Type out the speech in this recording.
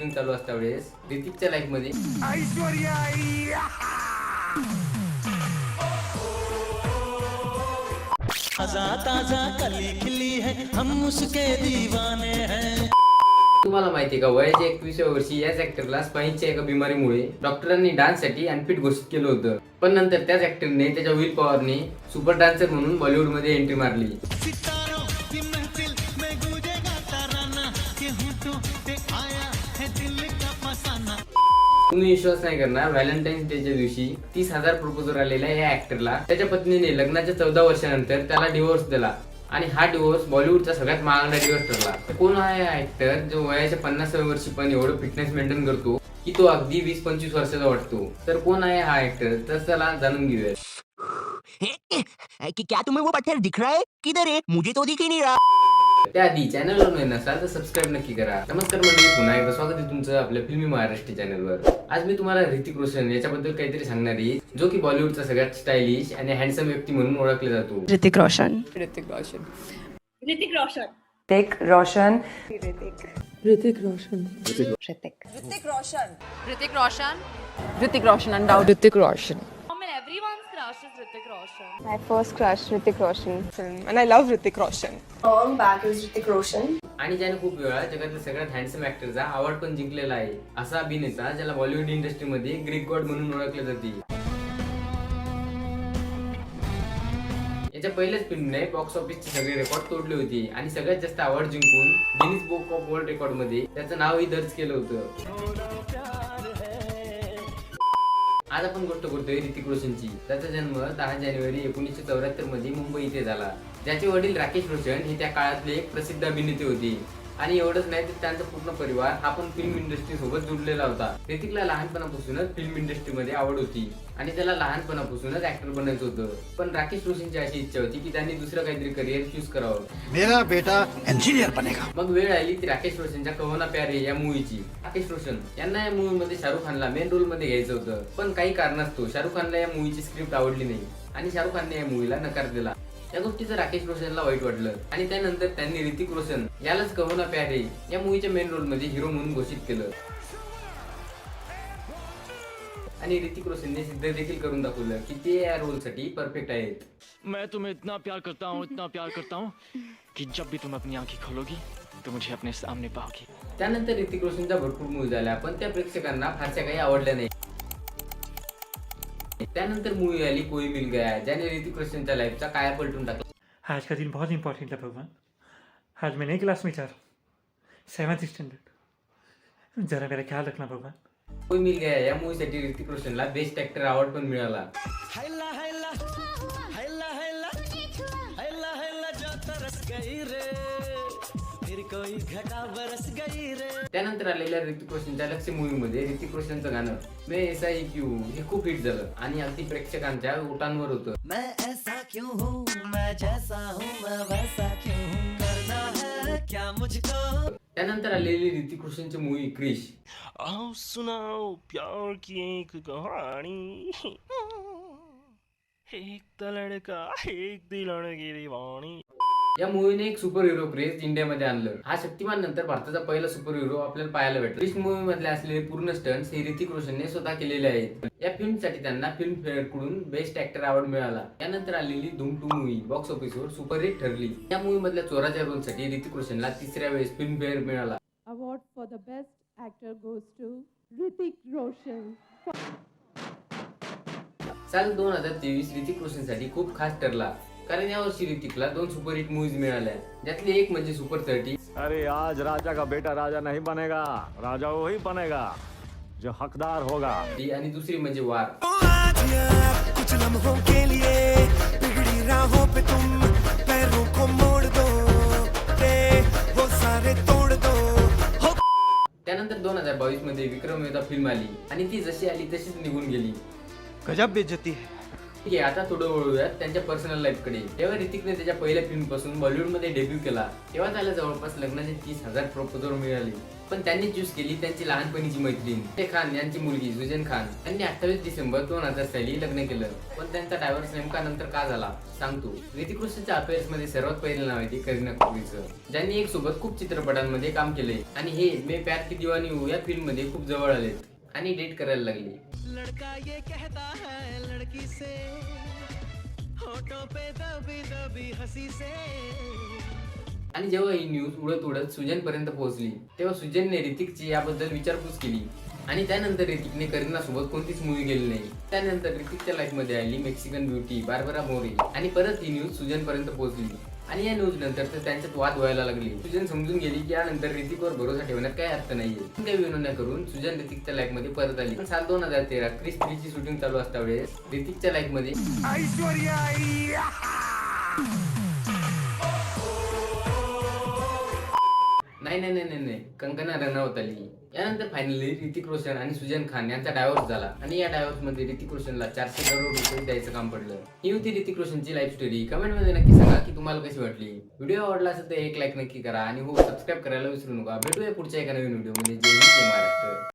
Shooting चालू असता वेळेस. ऋतिकच्या लाईफमध्ये. ताजा ताजा कली खिली है हम उसके दीवाने हैं तुम्हाला माहितीये का? वयाच्या एकविसाव्या वर्षी याच ऍक्टरला स्पाईनच्या एका बिमारीमुळे डॉक्टरांनी डान्ससाठी अनफिट घोषित केलं होतं. पण नंतर त्याच ऍक्टरने त्याच्या विल पॉवरने सुपर डान्सर म्हणून बॉलिवूडमध्ये एंट्री मारली. तुम्ही विश्वास नाही करणार व्हॅलेंटाईन्स डेच्या दिवशी तीस हजार प्रपोजर आलेल्या या ऍक्टरला त्याच्या पत्नीने लग्नाच्या चौदा वर्षानंतर त्याला डिवोर्स दिला आणि हा डिवोर्स बॉलिवूडचा सगळ्यात महागडा डिवोर्स ठरला. तर कोण आहे हा ऍक्टर जो वयाच्या पन्नासाव्या वर्षी पण एवढं फिटनेस मेंटेन करतो की तो अगदी वीस पंचवीस वर्षाचा वाटतो? तर कोण आहे हा ऍक्टर तर त्याला जाणून घेऊया. कि क्या तुम्हें वो पत्थर दिख रहा है? किधर है? मुझे तो दिख ही नहीं रहा. त्याआधी चॅनलवर नवीन नसाल तर सबस्क्राईब नक्की करा. नमस्कार मंडळी पुन्हा एकदा स्वागत आहे तुमचं आपल्या फिल्मी महाराष्ट्र चॅनलवर आज मी तुम्हाला ऋतिक रोशन याच्याबद्दल काहीतरी सांगणार आहे जो की बॉलिवूडचा सगळ्यात स्टायलिश आणि हँडसम व्यक्ती म्हणून ओळखला जातो. Hrithik Roshan. Hrithik Roshan. Hrithik Roshan. Hrithik Roshan. Hrithik Roshan. Hrithik. Roshan. Hrithik Roshan. Hrithik Roshan. अनडाउट Hrithik Roshan everyone's crush is Hrithik Roshan. My first crush, Hrithik Roshan. film and I love Hrithik Roshan. Long back is Hrithik Roshan आणि ज्याने खूप वेळा जगातल्या सगळ्यात हँडसम ऍक्टरचा अवॉर्ड पण जिंकलेला आहे असा अभिनेता ज्याला बॉलिवूड इंडस्ट्रीमध्ये ग्रीक गॉड म्हणून ओळखले जाते याच्या पहिल्याच फिल्मने बॉक्स ऑफिसचे सगळे रेकॉर्ड तोडले होते आणि सगळ्यात जास्त अवॉर्ड जिंकून गिनीज बुक ऑफ वर्ल्ड रेकॉर्डमध्ये त्याचं नावही दर्ज केलं होतं आज आपण गोष्ट करतोय ऋतिक रोशनची. त्याचा जन्म दहा जानेवारी एकोणीसशे चौऱ्याहत्तरमध्ये मुंबई इथे झाला. ज्याचे वडील राकेश रोशन हे त्या काळातले एक प्रसिद्ध अभिनेते होते. आणि एवढंच नाही तर त्यांचा पूर्ण परिवार हा पण फिल्म इंडस्ट्री सोबत जुडलेला होता. ऋतिकला लहानपणापासूनच फिल्म इंडस्ट्रीमध्ये आवड होती. आणि त्याला लहानपणापासूनच ऍक्टर बनायचं होतं. पण राकेश रोशनची अशी इच्छा होती की त्यांनी दुसरं काहीतरी करिअर चूज करावं. मेरा बेटा इंजीनियर बनेगा. मग वेळ आली ती राकेश रोशनच्या कहोना प्यारे या मूवीची राकेश रोशन यांना या मूवी मध्ये शाहरुख खानला मेन रोलमध्ये घ्यायचं होतं. पण काही कारणास्तव शाहरुख खानला या मूवीची स्क्रिप्ट आवडली नाही. आणि शाहरुख खानने या मूवीला नकार दिला. या गोष्टीचं राकेश रोशनला वाईट वाटलं. आणि त्यानंतर त्यांनी ऋतिक रोशन यालाच कहोना प्यारे या मूवीच्या मेन रोलमध्ये हिरो म्हणून घोषित केलं. आणि ऋतिक रोशनने सिद्ध देखील करून दाखवलं की ते या रोलसाठी परफेक्ट आहेत. मैं तुम्हें इतना प्यार करता हूँ इतना प्यार करता हूँ कि जब भी तुम अपनी आंखें खोलोगी तो मुझे अपने सामने पाओगी। त्यानंतर ऋतिक रोशनच्या भरपूर मूवी झाल्या पण त्या प्रेक्षकांना फारशा काही आवडल्या नाही. त्यानंतर मूवी आली कोई मिल गया. ज्याने ऋतिक रोशनच्या लाईफचा काया पलटून टाकला. आज का दिन बहुत इंपॉर्टेंट है भगवान. आज मैं नई क्लास में हूँ सेवन्थ स्टैंडर्ड ज़रा मेरा ख्याल रखना भगवान. कोई मिल गया. या मूवीसाठी ऋतिक रोशनला बेस्ट ऍक्टर अवॉर्ड पण मिळाला. कोई घटा बरस गई रे। त्यानंतर आलेल्या ऋतिक रोशनच्या लक्ष मूवी मध्ये ऋतिक रोशनचं गाणं मे ऐसा ही क्यू हे? खूप हिट झालं. आणि अगदी प्रेक्षकांच्या ओटांवर होतं. मैं ऐसा क्यों हूँ? मैं जैसा हूँ मैं वैसा क्यों हूँ? करना है क्या मुझको? त्यानंतर आलेली ऋतिक रोशनची मूवी क्रिश. आओ सुनाओ प्यार की एक कहानी। एक तो लड़का एक दिलण की दीवानी। या मूवीने एक सुपर हिरो क्रेज इंडियामध्ये आणलं. हा शक्तिमान नंतर भारताचा पहिला सुपर हिरो आपल्याला पाहायला भेटला. क्रिश मूवी मधले असलेले पूर्ण स्टंट्स हे ऋतिक रोशनने स्वतः केलेले आहेत. या फिल्मसाठी त्यांना फिल्म फेअरकडून बेस्ट ऍक्टर अवॉर्ड मिळाला. त्यानंतर आलेली धूम टू मूवी बॉक्स ऑफिसवर सुपर हिट ठरली. या मूवी मधल्या चोराच्या रोलसाठी ऋतिक रोशनला तिसऱ्या वेळेस फिल्म फेअर मिळाला. Award for the best actor goes to Hrithik Roshan. साल दोन हजार तेवीस ऋतिक रोशनसाठी खूप खास ठरला. कारण यावर्षी ऋतिकला दोन सुपर हिट मूवीज मिळाल्या. ज्यातली एक म्हणजे सुपर थर्टी अरे आज राजा का बेटा राजा नहीं बनेगा राजा वही बनेगा जो हकदार होगा। आणि दुसरी म्हणजे वार. कुछ लम्हों के लिए बिगड़ी राहों पे तुम पैरों को मोड़ दो के वो सारे तोड़ दो। हो त्यानंतर दोन हजार बावीसमध्ये विक्रम योद्धा फिल्म आली. आणि ती जशी आली तशीच निघून गेली. गजब बेइज्जती है। ठीक आहे आता थोडं वळूयात. त्यांच्या पर्सनल लाईफकडे. तेव्हा ऋतिकने त्याच्या पहिल्या फिल्मपासून बॉलिवूडमध्ये डेब्यू केला. तेव्हा त्याला जवळपास लग्नाचे तीस हजार प्रपोजल मिळाले. पण त्यांनी चूज केली त्यांची लहानपणीची मैत्रीण. ते खान यांची मुलगी सुजन खान. यांनी अठ्ठावीस डिसेंबर दोन हजार साली लग्न केलं. पण त्यांचा डायव्हर्स नेमका नंतर का झाला? सांगतो. ऋतिक रोशनच्या अफेअर्समध्ये सर्वात पहिले नाव आहे करीना कपूरचं. ज्यांनी एक सोबत खूप चित्रपटांमध्ये काम केले. आणि हे मे प्यार की दिवानी या फिल्ममध्ये खूप जवळ आले आणि डेट करायला लागले. लड़का ये कहता है से। होठों पे दबी दबी हसी से। आणि जेव्हा ही न्यूज उडत उडत सुजन पर्यंत पोहोचली तेव्हा सुजनने ऋतिकची याबद्दल विचारपूस केली. आणि त्यानंतर ऋतिकने करीना सोबत कोणतीच मूवी गेली नाही. त्यानंतर ऋतिकच्या लाईफमध्ये आली मेक्सिकन ब्युटी बार्बरा मोरे आणि परत ही न्यूज सुजन पर्यंत पोहोचली. आणि या न्यूज नंतर तर त्यांच्यात वाद व्हायला लागली. सुजन समजून गेली की यानंतर ऋतिकवर भरोसा ठेवण्यात काही अर्थ नाहीये. काही विनोदा करून सुजन ऋतिकच्या लाईफमध्ये परत आली. पण साल दोन हजार तेरा क्रिस थ्रीची शूटिंग चालू असता वेळेस ऋतिकच्या लाईफमध्ये नाही नाही नाही नाही नाही. कंगना रनौत आली. यानंतर फायनली ऋतिक रोशन आणि सुजन खान यांचा डायव्हर्स झाला. आणि या डायव्हर्समध्ये ऋतिक रोशनला चारशे करोड रुपये द्यायचं काम पडलं. ही होती ऋतिक रोशनची लाईफ स्टोरी कमेंटमध्ये नक्की सांगा की तुम्हाला कशी वाटली. व्हिडिओ आवडला असेल तर एक लाईक नक्की करा. आणि हो सबस्क्राईब करायला विसरू नका. भेटूया पुढच्या एका नवीन व्हिडिओ म्हणजे जय महाराष्ट्र.